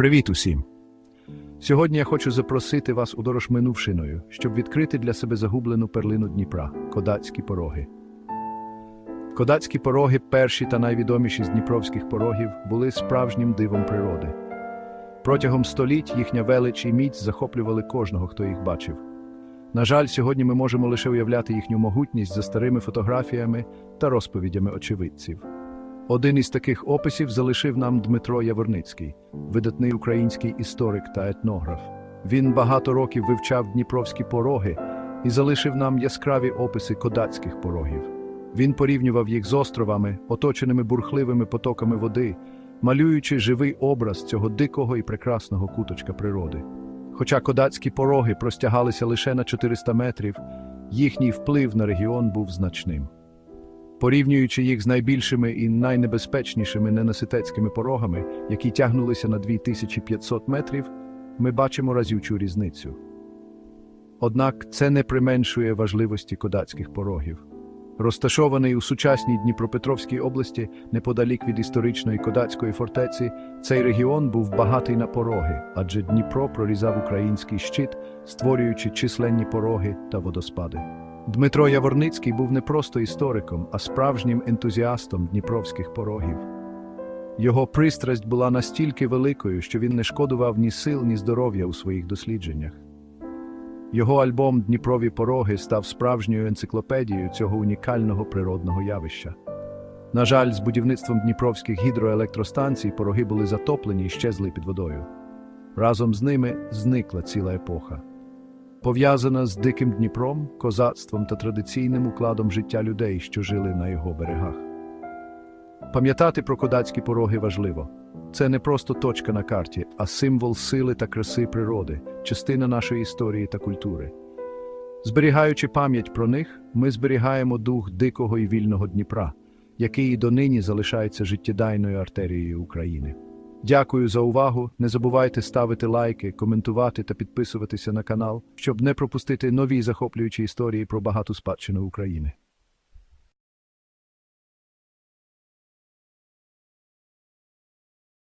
Привіт усім! Сьогодні я хочу запросити вас у дорож минувшиною, щоб відкрити для себе загублену перлину Дніпра Кодацькі пороги. Кодацькі пороги, перші та найвідоміші з дніпровських порогів, були справжнім дивом природи. Протягом століть їхня велич і міць захоплювали кожного, хто їх бачив. На жаль, сьогодні ми можемо лише уявляти їхню могутність за старими фотографіями та розповідями очевидців. Один із таких описів залишив нам Дмитро Яворницький, видатний український історик та етнограф. Він багато років вивчав дніпровські пороги і залишив нам яскраві описи кодацьких порогів. Він порівнював їх з островами, оточеними бурхливими потоками води, малюючи живий образ цього дикого і прекрасного куточка природи. Хоча кодацькі пороги простягалися лише на 400 метрів, їхній вплив на регіон був значним. Порівнюючи їх з найбільшими і найнебезпечнішими ненаситецькими порогами, які тягнулися на 2500 метрів, ми бачимо разючу різницю. Однак це не применшує важливості кодацьких порогів. Розташований у сучасній Дніпропетровській області, неподалік від історичної кодацької фортеці, цей регіон був багатий на пороги, адже Дніпро прорізав український щит, створюючи численні пороги та водоспади. Дмитро Яворницький був не просто істориком, а справжнім ентузіастом дніпровських порогів. Його пристрасть була настільки великою, що він не шкодував ні сил, ні здоров'я у своїх дослідженнях. Його альбом Дніпрові пороги став справжньою енциклопедією цього унікального природного явища. На жаль, з будівництвом дніпровських гідроелектростанцій пороги були затоплені і щезли під водою. Разом з ними зникла ціла епоха. Пов'язана з диким Дніпром, козацтвом та традиційним укладом життя людей, що жили на його берегах. Пам'ятати про кодацькі пороги важливо. Це не просто точка на карті, а символ сили та краси природи, частина нашої історії та культури. Зберігаючи пам'ять про них, ми зберігаємо дух дикого і вільного Дніпра, який і донині залишається життєдайною артерією України. Дякую за увагу. Не забувайте ставити лайки, коментувати та підписуватися на канал, щоб не пропустити нові захоплюючі історії про багату спадщину України.